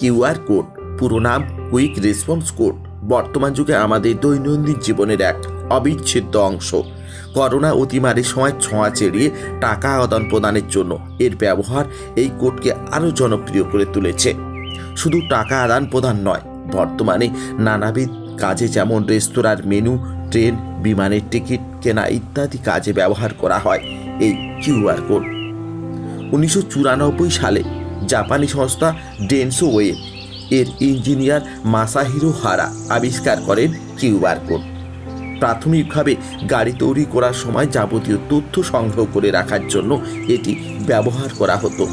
QR code. পুরো নাম quick response code. বর্তমান যুগে আমাদের দৈনন্দিন জীবনের এক অবিচ্ছেদ্য অংশ। করোনা অতিমারির সময় ছোঁয়া চেড়িয়ে টাকা আদান প্রদানের জন্য এর ব্যবহার এই কোডকে আরও জনপ্রিয় করে তুলেছে। শুধু টাকা আদান প্রদান নয়, বর্তমানে নানাবিধ কাজে যেমন রেস্তোরাঁর মেনু, ট্রেন, বিমানের টিকিট কেনা ইত্যাদি কাজে ব্যবহার করা হয় এই কিউআর কোড। উনিশশো চুরানব্বই সালে জাপানি সংস্থা ডেনসো ওয়ে এর ইঞ্জিনিয়ার মাসাহিরো হারা আবিষ্কার করেন কিউআর কোড। প্রাথমিকভাবে গাড়ি তৈরি করার সময় যাবতীয় তথ্য সংগ্রহ করে রাখার জন্য এটি ব্যবহার করা হতো।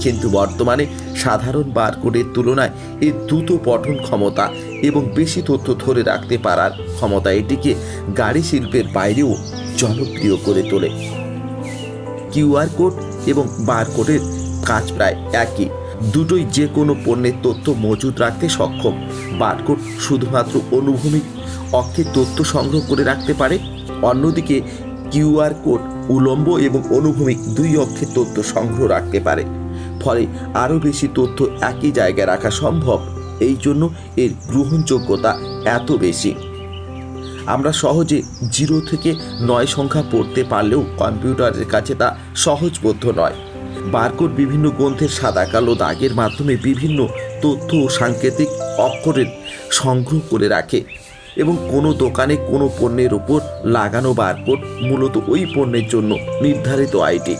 কিন্তু বর্তমানে সাধারণ বারকোডের তুলনায় এর দ্রুত পঠন ক্ষমতা এবং বেশি তথ্য ধরে রাখতে পারার ক্ষমতা এটিকে গাড়ি শিল্পের বাইরেও জনপ্রিয় করে তোলে। কিউআর কোড এবং বারকোডের কাজ প্রায় একই। দুটোই যে কোনো পণ্যের তথ্য মজুদ রাখতে সক্ষম। বারকোড শুধুমাত্র অনুভূমিক অক্ষে তথ্য সংগ্রহ করে রাখতে পারে। অন্যদিকে কিউআর কোড উলম্ব এবং অনুভূমিক দুই অক্ষের তথ্য সংগ্রহ রাখতে পারে। ফলে আরও বেশি তথ্য একই জায়গায় রাখা সম্ভব। এই জন্য এর গ্রহণযোগ্যতা এত বেশি। আমরা সহজে জিরো থেকে নয় সংখ্যা পড়তে পারলেও কম্পিউটারের কাছে তা সহজবোধ্য নয়। বারকোড বিভিন্ন গ্রন্থের সাদা, কালো দাগের মাধ্যমে বিভিন্ন তথ্য ও সাংকেতিক অক্ষরের সংগ্রহ করে রাখে এবং কোনো দোকানে কোনো পণ্যের ওপর লাগানো বারকোড মূলত ওই পণ্যের জন্য নির্ধারিত আইডি।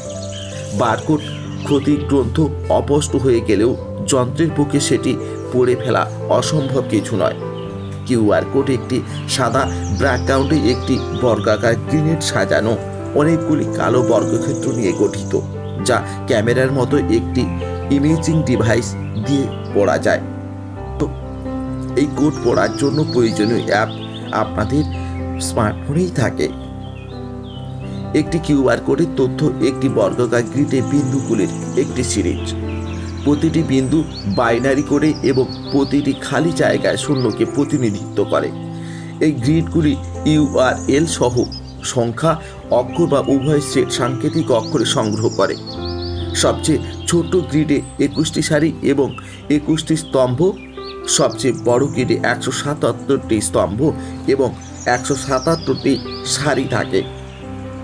বারকোড ক্ষতি গ্রন্থ অপষ্ট হয়ে গেলেও যন্ত্রের পক্ষে সেটি পড়ে ফেলা অসম্ভব কিছু নয়। কিউআর কোড একটি সাদা ব্যাকগ্রাউন্ডে একটি বর্গাকার গ্রিনেড সাজানো অনেকগুলি কালো বর্গক্ষেত্র নিয়ে গঠিত, যা ক্যামেরার মতো একটি ইমেজিং ডিভাইস দিয়ে পড়া যায়। এই কোড পড়ার জন্য প্রয়োজনীয় অ্যাপ আপনাদের স্মার্টফোনেই থাকে। একটি কিউআর কোডের তথ্য একটি বর্গাকার গ্রিডে বিন্দুগুলির একটি সিরিজ। প্রতিটি বিন্দু বাইনারি করে এবং প্রতিটি খালি জায়গায় শূন্যকে প্রতিনিধিত্ব করে। এই গ্রিডগুলি ইউআরএল সহ সংখ্যা অক্ষর বা উভয় সেট সাংকেতিক অক্ষরে সংগ্রহ করে। সবচেয়ে ছোট গ্রিডে একুশটি সারি এবং একুশটি স্তম্ভ, সবচেয়ে বড় গ্রিডে একশো সাতাত্তরটি স্তম্ভ এবং একশো সাতাত্তরটি সারি থাকে।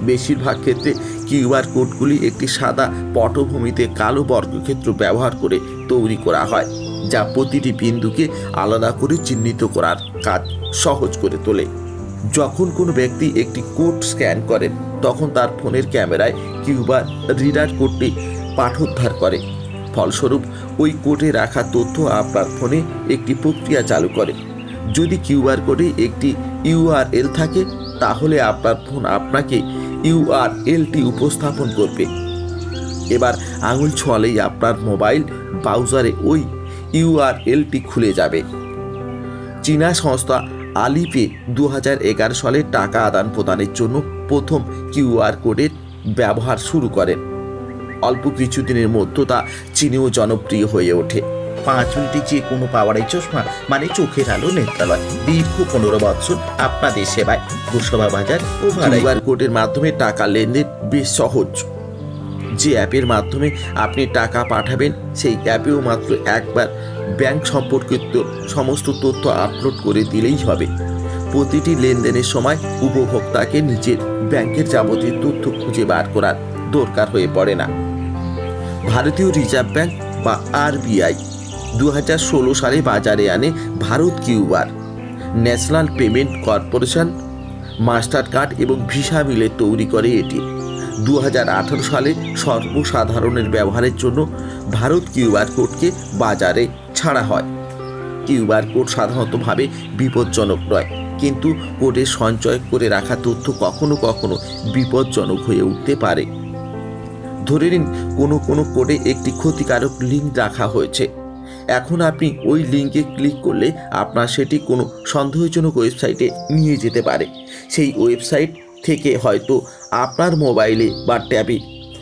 বেশিরভাগ ক্ষেত্রে কিউআর কোডগুলি একটি সাদা পটভূমিতে কালো বর্গক্ষেত্র ব্যবহার করে তৈরি করা হয়, যা প্রতিটি বিন্দুকে আলাদা করে চিহ্নিত করার কাজ সহজ করে তোলে। যখন কোনো ব্যক্তি একটি কোড স্ক্যান করেন, তখন তার ফোনের ক্যামেরায় কিউআর রিডার কোডটি পাঠোদ্ধার করে। ফলস্বরূপ, ওই কোডে রাখা তথ্য আপনার ফোনে একটি প্রক্রিয়া চালু করে। যদি কিউআর কোডে একটি ইউআরএল থাকে, তাহলে আপনার ফোন আপনাকে ইউআরএলটি উপস্থাপন করবে। এবার আঙুল ছোঁয়ালেই আপনার মোবাইল ব্রাউজারে ওই ইউআরএলটি খুলে যাবে। চীনা সংস্থা আলিপে দু হাজার সালে টাকা আদান প্রদানের জন্য প্রথম কিউআর কোডের ব্যবহার শুরু করেন। অল্প কিছুদিনের মধ্যে তা চীনেও জনপ্রিয় হয়ে ওঠে। পাঁচ মিনিটে যে কোনো পাওয়ারের চশমা মানে চোখের আলো নেত্রালয়, দীর্ঘ পনেরো বছর আপনাদের সেবায়। গোসবা বাজার ও কিউআর কোডের মাধ্যমে টাকা লেনদেন বেশ সহজ। যে অ্যাপের মাধ্যমে আপনি টাকা পাঠাবেন, সেই অ্যাপেও মাত্র একবার ব্যাংক সম্পর্কিত সমস্ত তথ্য আপলোড করে দিলেই হবে। প্রতিটি লেনদেনের সময় উপভোক্তাকে নিজের ব্যাংকের যাবতীয় তথ্য খুঁজে বার করার দরকার হয়ে পড়ে না। ভারতীয় রিজার্ভ ব্যাংক বা আরবিআই দু হাজার ষোলো সালে বাজারে আনে ভারত কিউবার, national payment corporation Mastercard এবং ভিসা মিলে তৈরি করে এটি। দু হাজার আঠেরো সালে সর্বসাধারণের ব্যবহারের জন্য ভারত কিউআর কোডকে বাজারে ছাড়া হয়। কিউআর কোড সাধারণতভাবে বিপজ্জনক নয়, কিন্তু কোডে সঞ্চয় করে রাখা তথ্য কখনো কখনো বিপজ্জনক হয়ে উঠতে পারে। ধরে নিন, কোনো কোনো কোডে একটি ক্ষতিকারক লিঙ্ক রাখা হয়েছে। এখন আপনি ওই লিঙ্কে ক্লিক করলে আপনার সেটি কোনো সন্দেহজনক ওয়েবসাইটে নিয়ে যেতে পারে। সেই ওয়েবসাইট থেকে হয়তো আপনার মোবাইলে বা ট্যাবে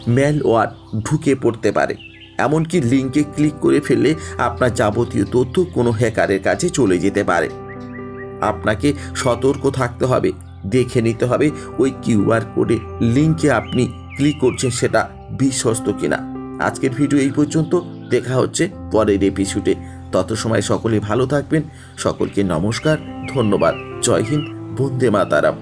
ম্যালওয়ার ঢুকে পড়তে পারে। এমনকি লিঙ্কে ক্লিক করে ফেললে আপনার যাবতীয় তথ্য কোনো হ্যাকারের কাছে চলে যেতে পারে। আপনাকে সতর্ক থাকতে হবে, দেখে নিতে হবে ওই কিউআর কোডে লিঙ্কে আপনি ক্লিক করছেন সেটা বিশ্বস্ত কিনা। আজকের ভিডিও এই পর্যন্ত, দেখা হচ্ছে পরের এপিসোডে তত সময় সকলে ভালো থাকবেন, সকলকে নমস্কার, ধন্যবাদ, জয় হিন্দ, বন্দে মাতারাম।